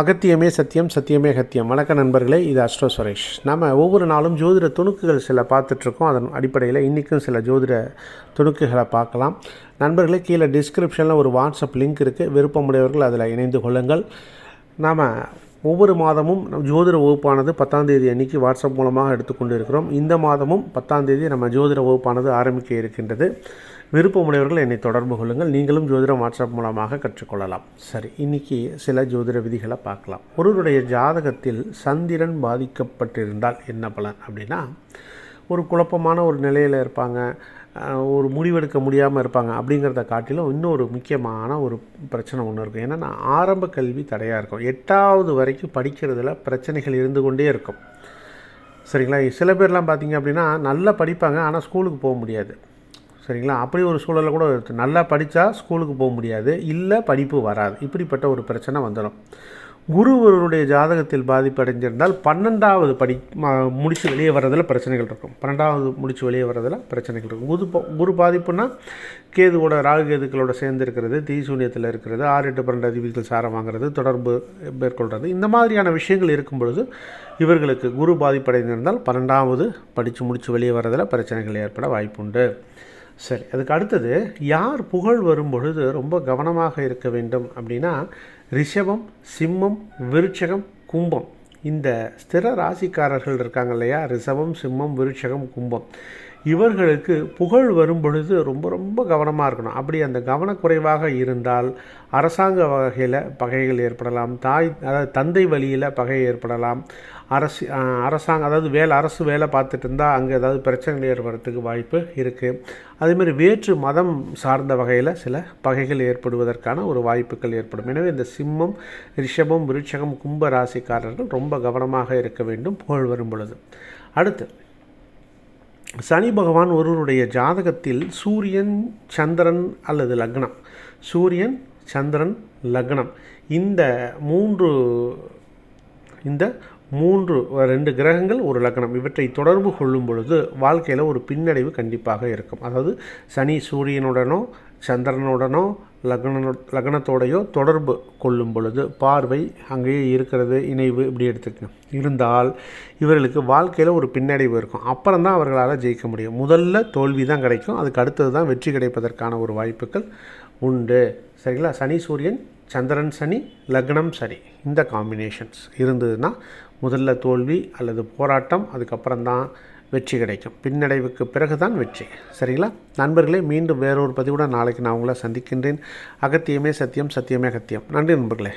அகத்தியமே சத்தியம் சத்தியமே அகத்தியம். வணக்க நண்பர்களே இது அஸ்ட்ரோ சுரேஷ். நம்ம ஒவ்வொரு நாளும் ஜோதிட துணுக்குகள் சில பார்த்துட்ருக்கோம். அதன் அடிப்படையில் இன்றைக்கும் சில ஜோதிட துணுக்குகளை பார்க்கலாம். நண்பர்களே கீழே டிஸ்கிரிப்ஷனில் ஒரு வாட்ஸ்அப் லிங்க் இருக்குது விருப்பமுடையவர்கள் அதில் இணைந்து கொள்ளுங்கள். நாம் ஒவ்வொரு மாதமும் ஜோதிட வகுப்பானது பத்தாம் தேதி அன்னைக்கு வாட்ஸ்அப் மூலமாக எடுத்துக்கொண்டு இருக்கிறோம் இந்த மாதமும் பத்தாம் தேதி நம்ம ஜோதிட வகுப்பானது ஆரம்பிக்க இருக்கின்றது. விருப்பமுடையவர்கள் என்னை தொடர்பு கொள்ளுங்கள். நீங்களும் ஜோதிடம் வாட்ஸ்அப் மூலமாக கற்றுக்கொள்ளலாம். சரி இன்னைக்கு சில ஜோதிட விதிகளை பார்க்கலாம். ஒருவருடைய ஜாதகத்தில் சந்திரன் பாதிக்கப்பட்டிருந்தால் என்ன பலன் அப்படின்னா ஒரு குழப்பமான ஒரு நிலையில் இருப்பாங்க. ஒரு முடிவெடுக்க முடியாமல் இருப்பாங்க அப்படிங்கிறத காட்டிலும் இன்னொரு முக்கியமான ஒரு பிரச்சனை ஒன்று இருக்கும். ஏன்னா ஆரம்ப கல்வி தடையாக இருக்கும். எட்டாவது வரைக்கும் படிக்கிறதுல பிரச்சனைகள் இருந்து கொண்டே இருக்கும். சரிங்களா? சில பேர்லாம் பார்த்தீங்க அப்படின்னா நல்லா படிப்பாங்க ஆனால் ஸ்கூலுக்கு போக முடியாது. சரிங்களா? அப்படி ஒரு சூழலில் கூட நல்லா படித்தா ஸ்கூலுக்கு போக முடியாது. இல்லை படிப்பு வராது. இப்படிப்பட்ட ஒரு பிரச்சனை வந்துடும் குரு ஒருவருடைய ஜாதகத்தில் பாதிப்படைஞ்சிருந்தால் பன்னெண்டாவது படி முடித்து வெளியே வர்றதில் பிரச்சனைகள் இருக்கும். பன்னெண்டாவது முடித்து வெளியே வர்றதில் பிரச்சனைகள் இருக்கும். குரு குரு பாதிப்புனா கேதுவோட ராகு கேதுக்களோட சேர்ந்து இருக்கிறது தீசூன்யத்தில் இருக்கிறது ஆறு எட்டு பன்னெண்டு அதிபதிகள் சாரம் வாங்குறது தொடர்பு மேற்கொள்கிறது இந்த மாதிரியான விஷயங்கள் இருக்கும் பொழுது இவர்களுக்கு குரு பாதிப்படைந்திருந்தால் பன்னெண்டாவது படித்து முடித்து வெளியே வர்றதில் பிரச்சனைகள் ஏற்பட வாய்ப்புண்டு. சரி அதுக்கு அடுத்தது யார் புகழ் வரும் பொழுது ரொம்ப கவனமாக இருக்க வேண்டும் அப்படின்னா ரிஷபம் சிம்மம் விருட்சகம் கும்பம். இந்த ஸ்திர ராசிக்காரர்கள் இருக்காங்க இல்லையா? ரிஷபம் சிம்மம் விருட்சகம் கும்பம். இவர்களுக்கு புகழ் வரும் பொழுது ரொம்ப ரொம்ப கவனமாக இருக்கணும். அப்படி அந்த கவனக்குறைவாக இருந்தால் அரசாங்க வகையில் பகைகள் ஏற்படலாம். தாய் அதாவது தந்தை வழியில் பகை ஏற்படலாம். அரசு அரசாங்க அரசாங்கம் அதாவது வேலை அரசு வேலை பார்த்துட்டு இருந்தால் அங்கே ஏதாவது பிரச்சனைகள் ஏற்படுறதுக்கு வாய்ப்பு இருக்குது அதேமாதிரி வேற்று மதம் சார்ந்த வகையில் சில பகைகள் ஏற்படுவதற்கான ஒரு வாய்ப்புகள் ஏற்படும். எனவே இந்த சிம்மம் ரிஷபம் விருட்சகம் கும்ப ராசிக்காரர்கள் ரொம்ப கவனமாக இருக்க வேண்டும். புகழ் வரும் பொழுது. அடுத்து சனி பகவான் ஒருவருடைய ஜாதகத்தில் சூரியன் சந்திரன் அல்லது லக்னம். சூரியன் சந்திரன் லக்னம். இந்த மூன்று இந்த மூன்று ரெண்டு கிரகங்கள் ஒரு லக்னம். இவற்றை தொடர்பு கொள்ளும் பொழுது வாழ்க்கையில் ஒரு பின்னடைவு கண்டிப்பாக இருக்கும். அதாவது சனி சூரியனுடனோ சந்திரனுடனோ லக்ன லக்னத்தோடையோ தொடர்பு கொள்ளும் பொழுது பார்வை அங்கேயே இருக்கிறது இணைவு இப்படி எடுத்துக்கங்க இருந்தால் இவர்களுக்கு வாழ்க்கையில் ஒரு பின்னடைவு இருக்கும். அப்புறம் தான் அவர்களால் ஜெயிக்க முடியும். முதல்ல தோல்வி தான் கிடைக்கும். அதுக்கு அடுத்தது தான் வெற்றி கிடைப்பதற்கான ஒரு வாய்ப்புகள் உண்டு. சரிங்களா? சனி சூரியன் சந்திரன் சனி லக்னம் சனி. இந்த காம்பினேஷன்ஸ் இருந்ததுன்னா முதல்ல தோல்வி அல்லது போராட்டம் அதுக்கப்புறம் தான் வெற்றி கிடைக்கும். பின்னடைவுக்கு பிறகு தான் வெற்றி. சரிங்களா? நண்பர்களே மீண்டும் வேறொரு பதிவுடன் நாளைக்கு நான் உங்களை சந்திக்கின்றேன். அகத்தியமே சத்தியம் சத்தியமே அகத்தியம். நன்றி நண்பர்களே.